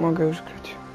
Mogę już grać.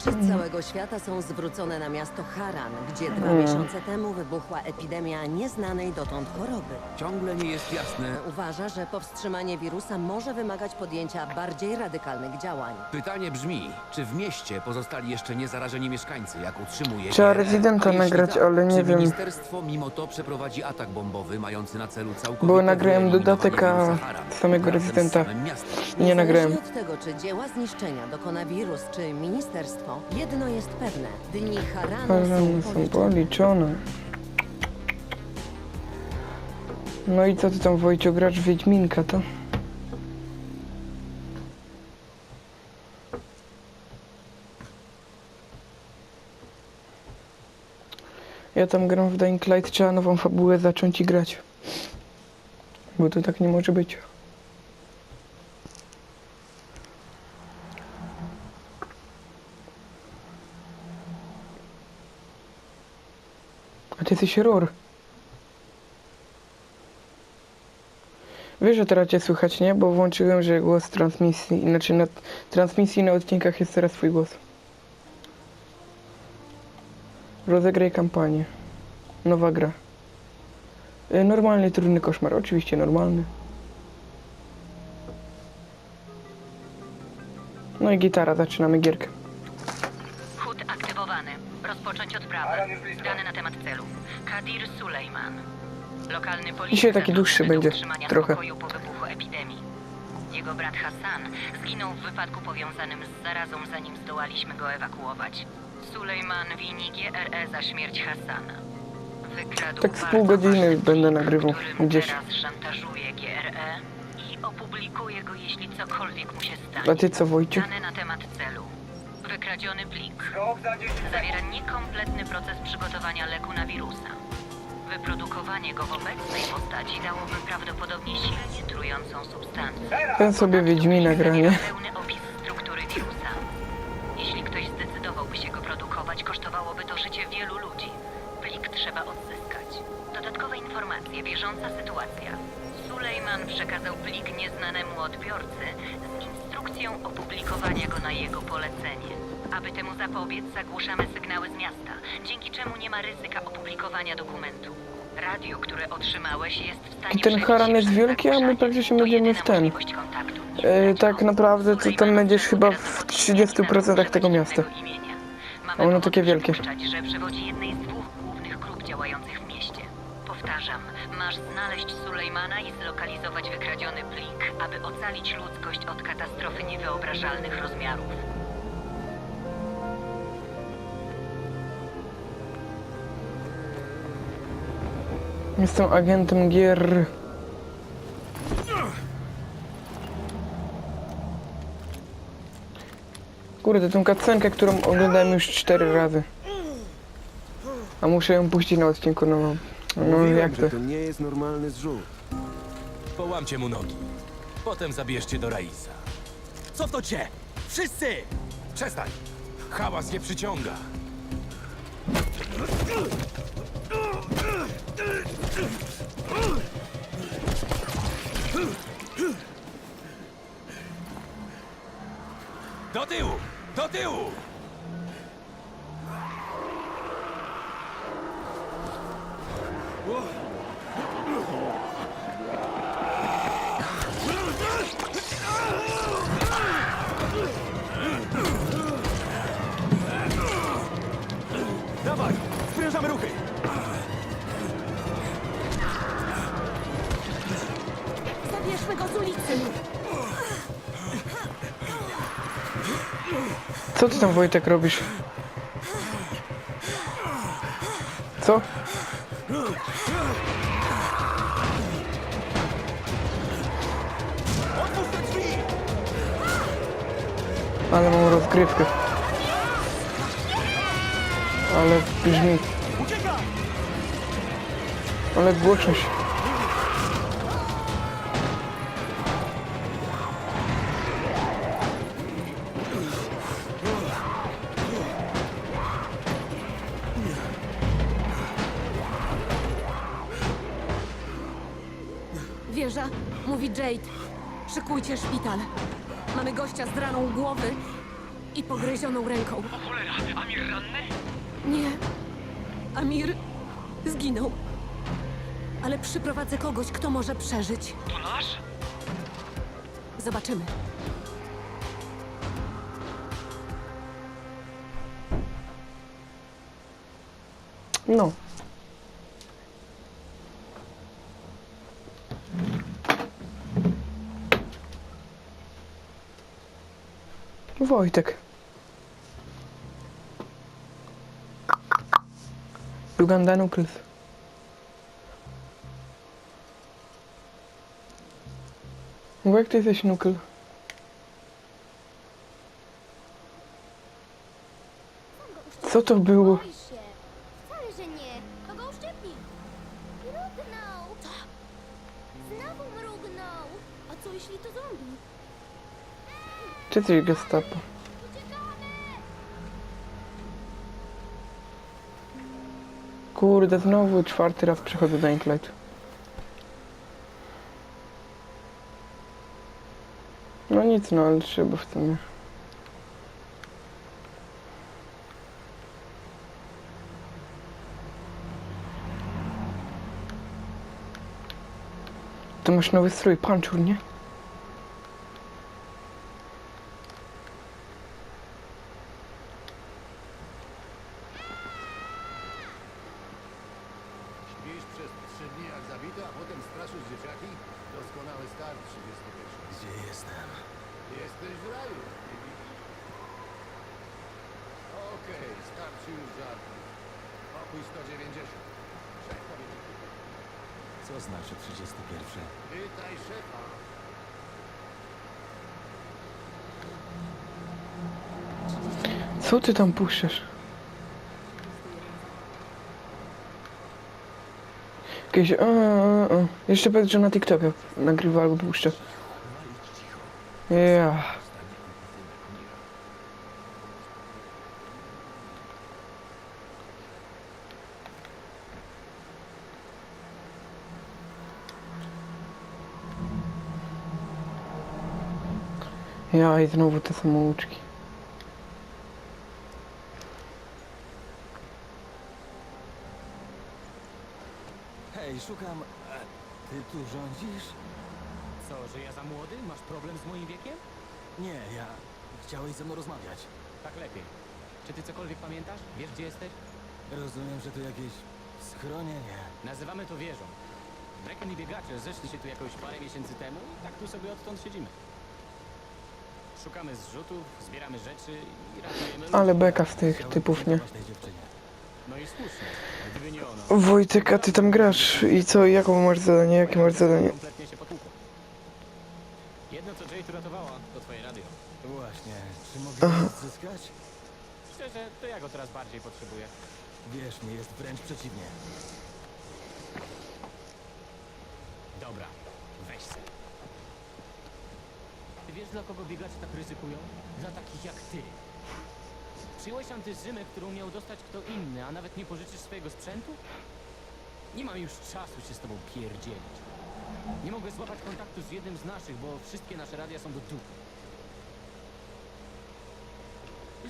Oczy całego świata są zwrócone na miasto Haran, gdzie dwa Mm. miesiące temu wybuchła epidemia nieznanej dotąd choroby. Ciągle nie jest jasne. Uważa, że powstrzymanie wirusa może wymagać podjęcia bardziej radykalnych działań. Pytanie brzmi, czy w mieście pozostali jeszcze niezarażeni mieszkańcy, jak utrzymuje Trzeba GRE? rezydenta A jeśli nagrać, tak, ale nie czy wiem. ministerstwo mimo to przeprowadzi atak bombowy mający na celu całkowite Bo nagrałem wyeliminowanie dodatek, a wirusa Haran samego razem z rezydenta samym miastem? nie nagrałem. Niezależnie od tego, czy dzieła zniszczenia dokona wirus czy ministerstwo, jedno jest pewne. Dni Haranu Ale są są policzone. policzone. No i co ty tam Wojcio, grasz w Wiedźminka, to? Ja tam gram w Dying Light, trzeba nową fabułę zacząć i grać. Bo to tak nie może być. Jesteś rur. Wiesz, że teraz cię słychać, nie? Bo włączyłem, że głos transmisji, znaczy na transmisji na odcinkach jest teraz twój głos. Rozegraj kampanię. Nowa gra. Y, Normalny, trudny koszmar. Oczywiście normalny. No i gitara, zaczynamy gierkę. Rozpocząć odprawę. Dane na temat celu. Kadir Sulejman. Lokalny policjant Dzisiaj taki dłuższy będzie, trochę. po wybuchu epidemii. Jego brat Hassan zginął w wypadku powiązanym z zarazą, zanim zdołaliśmy go ewakuować. Sulejman wini GRE za śmierć Hassana. Wykradł Tak z pół godziny będę nagrywał gdzieś. teraz szantażuje GRE i opublikuje go, jeśli cokolwiek mu się stanie. A ty co, Wojciech? Dane na temat celu. Wykradziony plik. Zawiera niekompletny proces przygotowania leku na wirusa. Wyprodukowanie go w obecnej postaci dałoby prawdopodobnie silnie trującą substancję. Ten sobie Wiedźmina gra, nie? Pełny opis struktury wirusa. Jeśli ktoś zdecydowałby się go produkować, kosztowałoby to życie wielu ludzi. Plik trzeba odzyskać. Dodatkowe informacje, bieżąca sytuacja. Sulejman przekazał plik nieznanemu odbiorcy z instrukcją opublikowania go na jego polecenie. Aby temu zapobiec, zagłuszamy sygnały z miasta, dzięki czemu nie ma ryzyka opublikowania dokumentu. Radio, które otrzymałeś, jest w stanie I ten Haran się jest wielki, a my się To będziemy jedyna w ten. możliwość kontaktu. E, tak naprawdę to tam będziesz chyba w dowód 30% innego tego miasta. A ono takie wielkie. że przewodzi jednej z Sulejmana i zlokalizować wykradziony plik, aby ocalić ludzkość od katastrofy niewyobrażalnych rozmiarów. Jestem agentem gier. Kurde, tę cutscenkę, którą oglądałem już cztery razy. A muszę ją puścić na odcinku nową. No Mówiłem, jak że to? to nie jest normalny zrzut. Połamcie mu nogi. Potem zabierzcie do Raisa. Co to cię? Wszyscy! Przestań! Hałas nie przyciąga. Do tyłu! Do tyłu! Dawaj! Co ty tam Wojtek robisz? Co? Ale mam rozgrywkę. Ale brzmi. Ale głośność. Wieża, mówi Jade. Szykujcie szpital. Mamy gościa z raną głowy i pogryzioną ręką. O cholera, Amir ranny? Nie. Amir zginął. Ale przyprowadzę kogoś, kto może przeżyć. To nasz? Zobaczymy. No. Wojtek. Uganda Nucleus. Bo jak ty jesteś nukle? Co to było? Wcale, że nie. Znowu mrugnął. A co jeśli to zombie? Czy ty gestapo? Kurde, znowu czwarty raz przychodzę do Inklight. No nic, no ale trzeba w sumie. To masz nowy strój, panczur, nie? Śpisz przez trzy dni jak zabity, a potem straszysz dzieciaki? Doskonały start 31. Gdzie jestem? Jesteś w raju. nie widzisz? Okej, starczy już żartu. Pokój 190. Szef powiedział. Co znaczy 31? Pytaj szefa. Co ty tam puszczasz? Jakieś... A, a, a. Jeszcze powiedz, że na TikToka nagrywa albo puszcza. Ja. Ja i znowu te samouczki. Szukam... E, ty tu rządzisz? Co, że ja za młody? Masz problem z moim wiekiem? Nie, ja... Chciałeś ze mną rozmawiać. Tak lepiej. Czy ty cokolwiek pamiętasz? Wiesz, gdzie jesteś? Rozumiem, że to jakieś schronienie. Nazywamy to wieżą. Brecken i biegacze zeszli się tu jakoś parę miesięcy temu i tak tu sobie odtąd siedzimy. Szukamy zrzutów, zbieramy rzeczy i ratujemy. Ale beka z tych typów, nie? tej dziewczynie. Wojtek, a ty tam grasz i co, jaką masz zadanie, jakie masz zadanie? kompletnie się potłukło. Jedno, co Jade uratowała, to twoje radio. Właśnie, czy mogę odzyskać? Szczerze, to ja go teraz bardziej potrzebuję. Wierz mi, jest wręcz przeciwnie. Dobra, weź se. Ty wiesz, dla kogo biegacze tak ryzykują? Dla takich jak ty. Przyjąłeś antyzymę, którą miał dostać kto inny, a nawet nie pożyczysz swojego sprzętu? Nie mam już czasu się z tobą pierdzielić. Nie mogę złapać kontaktu z jednym z naszych, bo wszystkie nasze radia są do dupy.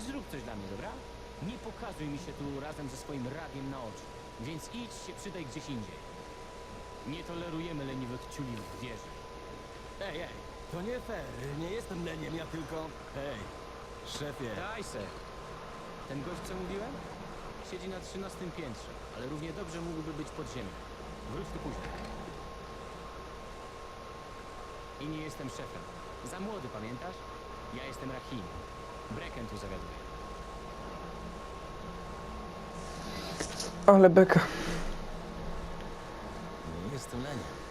Zrób coś dla mnie, dobra? Nie pokazuj mi się tu razem ze swoim radiem na oczy. Więc idź się przydaj gdzieś indziej. Nie tolerujemy leniwych ciuli w wieży. Ej, ej, To nie fair, nie jestem leniem, ja tylko... Hej, szefie, daj se. Ten gość, co mówiłem? Siedzi na trzynastym piętrze, ale równie dobrze mógłby być pod ziemią. Wróć tu później. I nie jestem szefem. Za młody, pamiętasz? Ja jestem Rahim. Brecken tu zawiaduje. Ale beka. nie jestem leniem.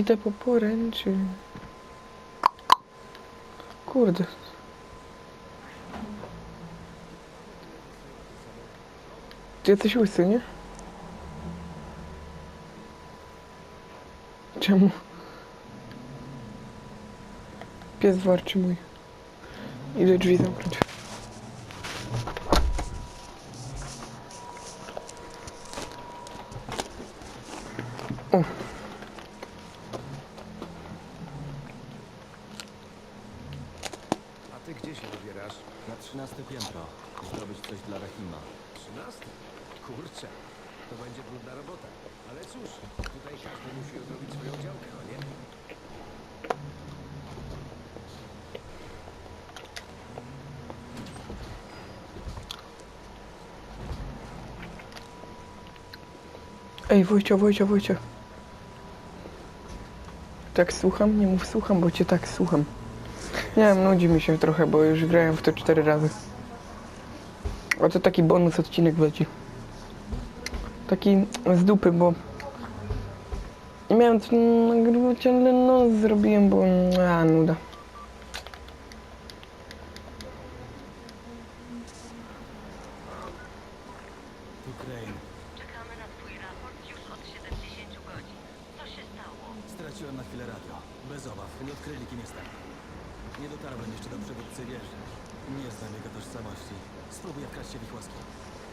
Idę po poręczy. Kurde. Ty jesteś łysy, nie? Czemu? Pies warczy mój. Idę drzwi zamknąć. Ej, Wojcio, Wojcio, Wojcio. Tak słucham? Nie mów słucham, bo cię tak słucham. Nie wiem, nudzi mi się trochę, bo już grałem w to cztery razy. A to taki bonus odcinek leci. Taki z dupy, bo... Nie miałem co nagrywać, ale no zrobiłem, bo... A, nuda. Tu Crane. Czekamy na twój raport już od 70 godzin. Co się stało? Straciłem na chwilę radio. Bez obaw. Nie odkryli, kim jestem. Nie dotarłem jeszcze do przywódcy wieży. Nie znam jego tożsamości. Spróbuję wkraść się w ich łaski.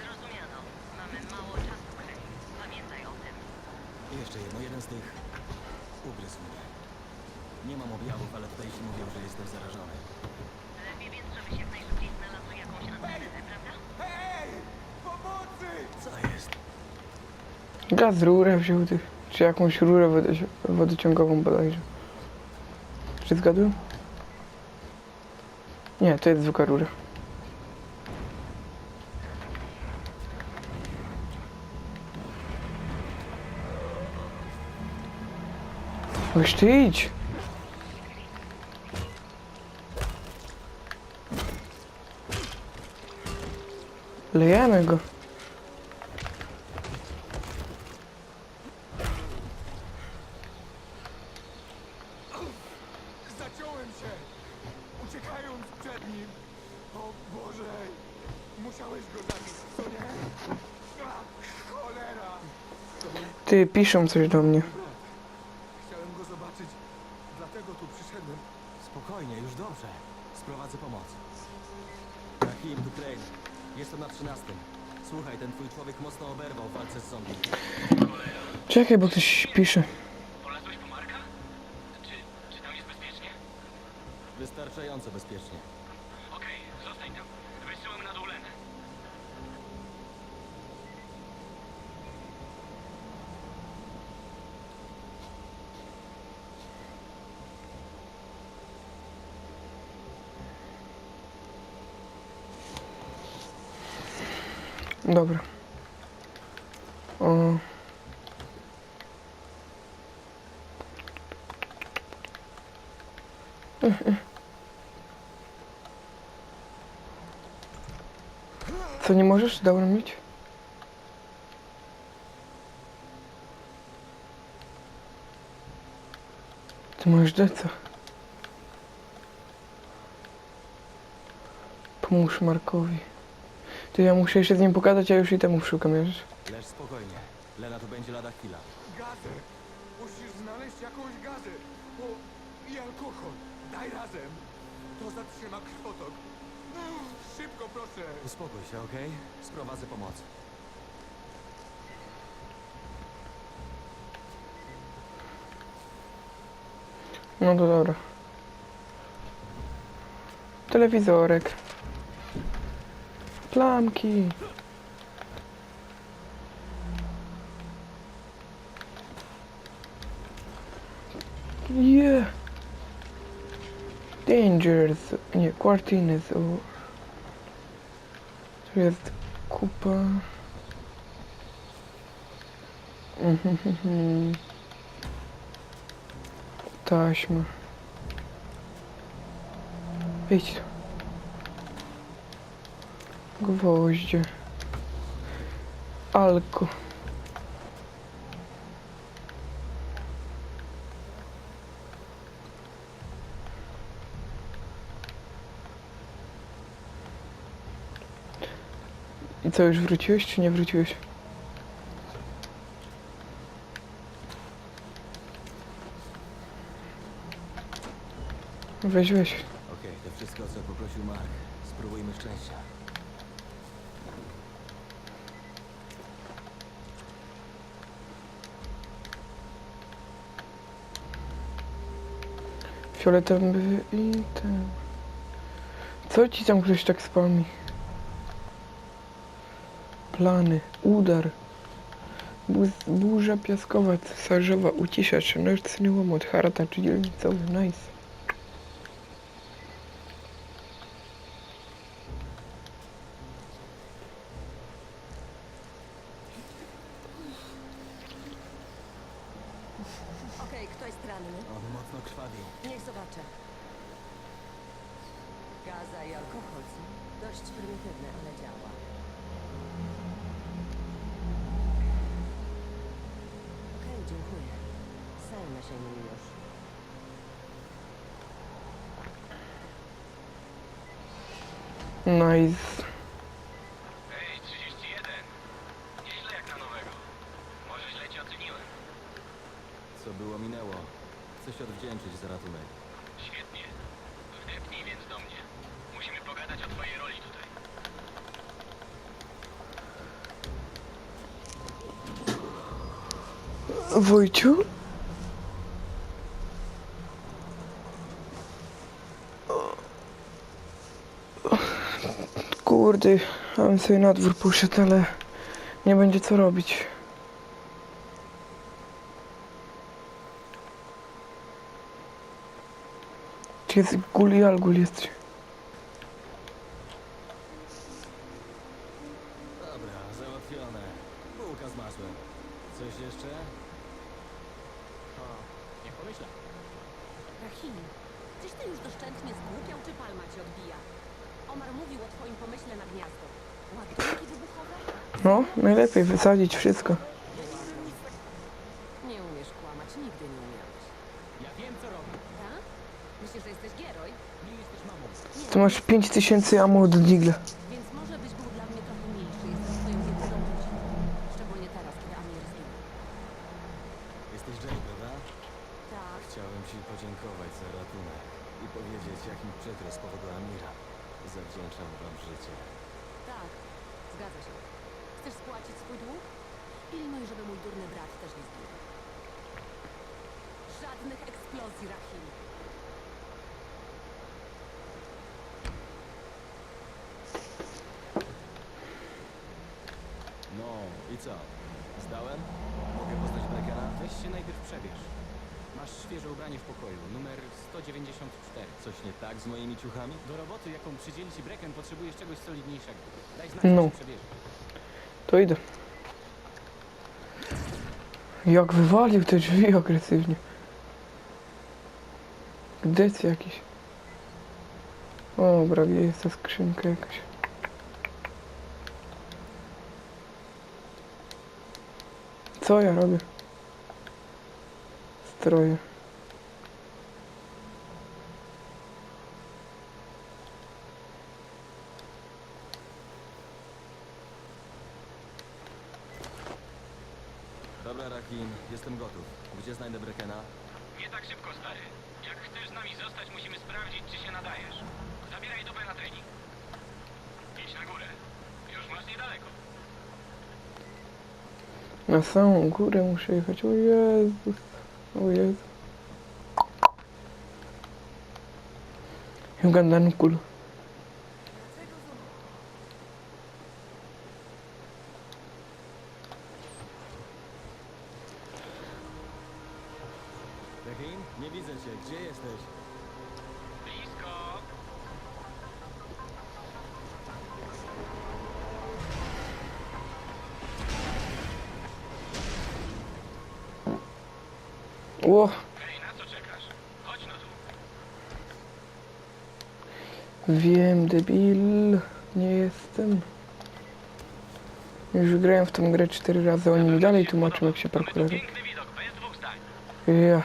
Zrozumiano. Mamy mało czasu, Craig. Pamiętaj o tym. I jeszcze jedno. Jeden z tych ugryzł mnie. Nie mam objawów, ale tutaj się mówią, że jestem zarażony. Lepiej więc, żeby się jak najszybciej znalazło jakąś antenę, prawda? Co jest? Gaz rurę wziął ty. Czy jakąś rurę wodoci- wodociągową bodajże. Czy zgadłem? Nie, to jest zwykła rura. Weź ty idź. Lejemy go. Zaciąłem się! Uciekając przed nim! O Boże! Musiałeś go zabić, co nie? Cholera! Ty, piszą coś do mnie. Chciałem go zobaczyć, dlatego tu przyszedłem. Spokojnie, już dobrze. Sprowadzę pomoc. Rahim, tu Crane. Jestem na trzynastym. Słuchaj, ten twój człowiek mocno oberwał w walce z zombie. Czekaj, bo ktoś pisze. Polazłeś po Marka? Czy, czy tam jest bezpiecznie? Wystarczająco bezpiecznie. Okej, zostań tam. Wysyłam na dół Lenę. Dobra. O. Co nie możesz dołączyć? Ty możesz deca. Pomóż Markowi. Ty ja muszę jeszcze z nim pogadać, a już i temu szukam, wiesz? Lecz spokojnie. Lena tu będzie lada chwila. Gazę! Musisz znaleźć jakąś gazę! O, i alkohol! Daj razem! To zatrzyma krwotok. Uff, Szybko, proszę! Uspokój się, okej? Sprowadzę pomoc. No to dobra. Telewizorek. Plamki. Yeah. Dangers. Nie, Quartines. Tu jest kupa. Taśma. Idź tu. Gwoździe. Alko. Co, już wróciłeś czy nie wróciłeś? Weź, weź. Okej, to wszystko, co poprosił Mark. Spróbujmy szczęścia. Fioletowy i ten... Co ci tam ktoś tak spami? Plany, udar. Burza piaskowa, sarzowa, uciszacz, nocny łomot, harata czy dzielnicowy, nice. Okej, kto jest ranny? On mocno krwawi. Niech zobaczę. Gaza i alkohol. co? Dość prymitywne, ale działa. Okej, dziękuję. Zajmę się nim już. Nice. Ej, 31. Nieźle jak na nowego. Może źle cię oceniłem. Co było, minęło. Chcę się odwdzięczyć za ratunek. Świetnie. Wdepnij więc do mnie. Musimy pogadać o twojej roli tutaj. Wojciu? Kurde, ja bym sobie na dwór poszedł, ale nie będzie co robić. Czy jest gul i algul jest? Dobra, załatwione. Bułka z masłem. Coś jeszcze? O, nie pomyślę. Rahim, czyś ty już doszczętnie zgłupiał, czy palma cię odbija? Omar mówił o twoim pomyśle na gniazdo. Ładunki wybuchowe? No, najlepiej wysadzić wszystko. Nie umiesz kłamać, nigdy nie umiałeś. Ja wiem, co robię. Tak? Myślisz, że jesteś Geroj? Nie jesteś mamą. Tu masz 5000 ammo od digla. Więc może byś był dla mnie trochę milszy. Jestem twoją jedyną rodziną. Szczególnie teraz, kiedy Amir zginął. Jesteś Jane, prawda? Tak. Chciałem ci podziękować za ratunek i powiedzieć, jak mi przykro z powodu Amira. Zawdzięczam wam życie. Tak, zgadza się. Chcesz spłacić swój dług? Pilnuj, żeby mój durny brat też nie zginął. Żadnych eksplozji, Rahim. No, i co? Zdałem? Mogę poznać Brekena? Weź się najpierw przebierz. Masz świeże ubranie w pokoju, numer 194. Coś nie tak z moimi ciuchami? Do roboty, jaką przydzieli ci Brecken, potrzebujesz czegoś solidniejszego. Daj znać, No. To idę. Jak wywalił te drzwi agresywnie. Gdec jakiś. O, dobra, jest ta skrzynka jakaś. Co ja robię? Stroje. Dobra, Rakim, jestem gotów. Gdzie znajdę Brekena? Nie tak szybko, stary. Jak chcesz z nami zostać, musimy sprawdzić, czy się nadajesz. Zabieraj dupę na trening. Idź na górę. Już masz niedaleko. Na samą górę muszę jechać. O Jezus. O Jezu. Ugandan kul. Rakim? Wiem, debil. Nie jestem. Już grałem w tą grę cztery razy, oni mi dalej tłumaczą jak się parkuruje. Ja.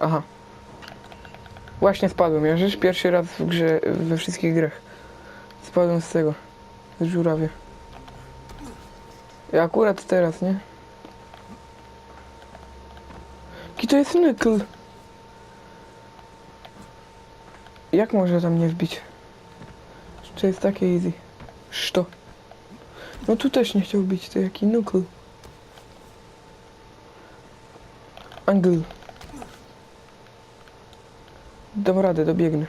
Aha. Właśnie spadłem, ja rzecz pierwszy raz w grze, we wszystkich grach. Spadłem z tego, z żurawia. I akurat teraz, nie? Jaki to jest nykl? Jak może tam nie wbić? Czy jest takie easy? Szto. No tu też nie chciał bić, to jaki nukl. Angle. Dam radę, dobiegnę.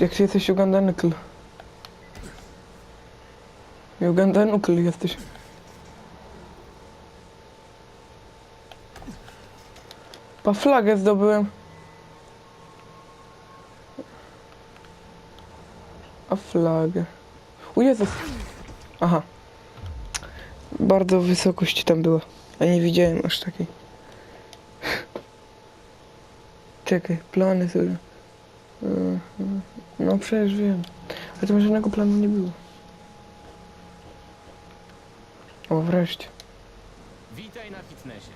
Jak ty jesteś Uganda Nukl. Uganda Nukl jesteś. Pa flagę zdobyłem. A flagę. O Jezus. Aha. Bardzo wysokość tam była. A nie widziałem aż takiej. Czekaj, plany sobie. Mhm. No przecież wiem. Ale tam żadnego planu nie było. O, wreszcie. Witaj na fitnessie.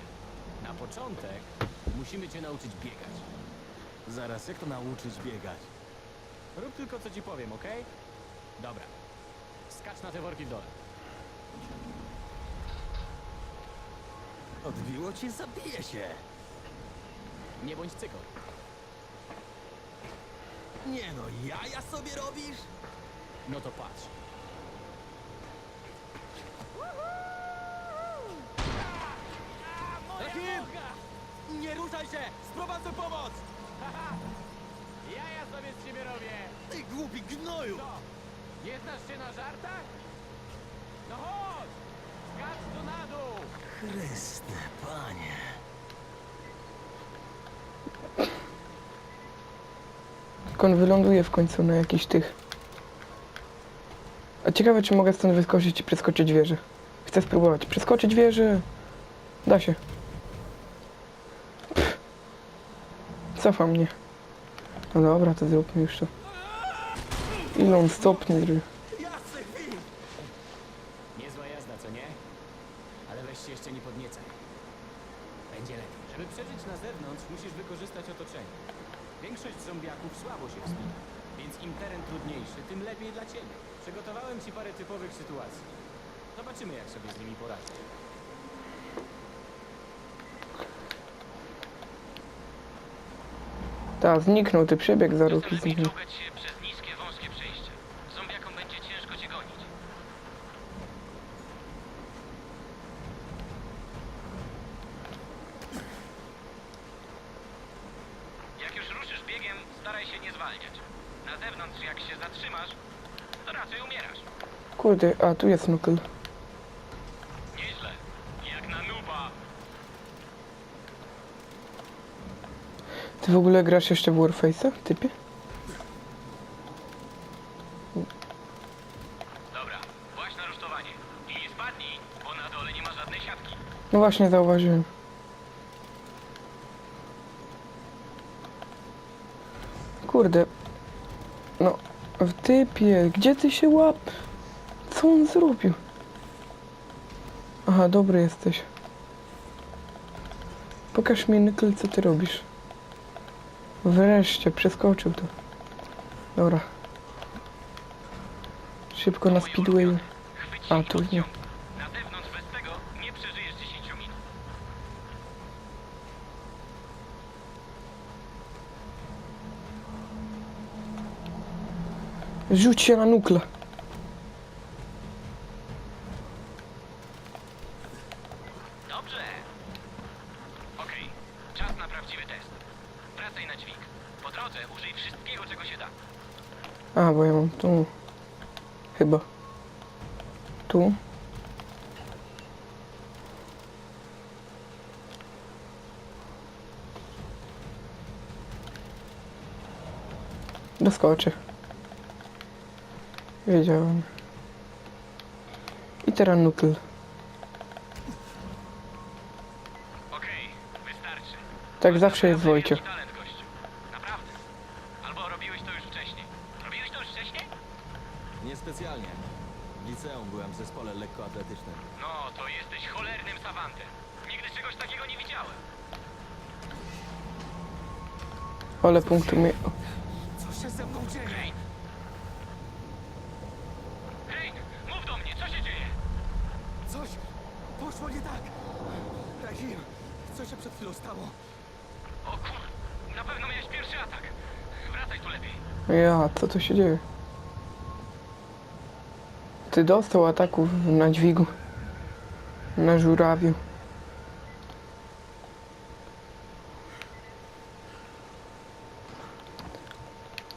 Na początek musimy cię nauczyć biegać. Zaraz, jak to nauczyć biegać? Rób tylko co ci powiem, okej? Dobra. Skacz na te worki w dole. Odbiło cię, zabiję się. Nie bądź cyką. Nie no, jaja sobie robisz? No to patrz. Rahim! Nie ruszaj się! Sprowadzę pomoc! Ja ja sobie z ciebie robię! Ty głupi gnoju! Co? Nie znasz się na żartach? No chodź! Skacz tu na dół! Chryste, panie. Jak on wyląduje w końcu na jakiś tych. A ciekawe, czy mogę stąd wyskoczyć i przeskoczyć wieżę. Chcę spróbować. Przeskoczyć wieżę. Da się. Cofa mnie. No dobra, to zróbmy już to. Ile on stopni zrobił? Jasny chwil! Niezła jazda, co nie? Ale weź się jeszcze nie podniecaj. Będzie lepiej. Żeby przeżyć na zewnątrz, musisz wykorzystać otoczenie. Większość zombiaków słabo się wspina, więc im teren trudniejszy, tym lepiej dla ciebie. Przygotowałem ci parę typowych sytuacji. Zobaczymy, jak sobie z nimi poradzisz. Ta, zniknął, ty przebieg za ruki zniknął. czołgać się przez niskie, wąskie przejścia. Zombiakom będzie ciężko cię gonić. Jak już ruszysz biegiem, staraj się nie zwalniać. Na zewnątrz, jak się zatrzymasz, to raczej umierasz. Kurde, a tu jest nukl. Nieźle. Jak na nuba. Ty w ogóle grasz jeszcze w Warface'a, typie? Dobra, właśnie na rusztowanie. I nie spadnij, bo na dole nie ma żadnej siatki. No właśnie, zauważyłem. Kurde. No, w typie, gdzie ty się łap? Co on zrobił? Aha, dobry jesteś. Pokaż mi, Nykl, co ty robisz. Wreszcie, przeskoczył to. Dobra. Szybko na speedway. A, tu nie. odciąg. Na zewnątrz bez tego nie przeżyjesz 10 minut. Rzuć się na nukle. skoczy. Wiedziałem. I teraz nukl. Tak zawsze jest Wojciech. Naprawdę. Albo robiłeś to już wcześniej. Niespecjalnie. W liceum byłem w zespole lekkoatletycznym. No, to jesteś cholernym sawantem. Nigdy czegoś takiego nie widziałem. Ale punktu mi... co się dzieje? Ty dostał ataku na dźwigu. Na żurawiu.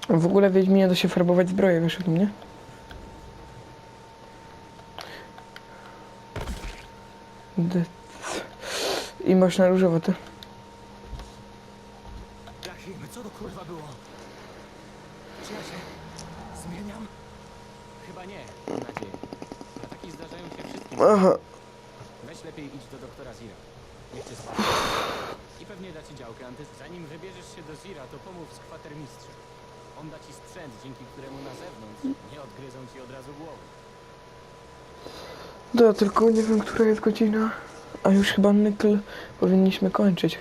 W ogóle Wiedźminie da się farbować zbroję, wyszedł, nie? I masz na różowo ty. szkoda, tylko nie wiem, która jest godzina. A już chyba my powinniśmy kończyć.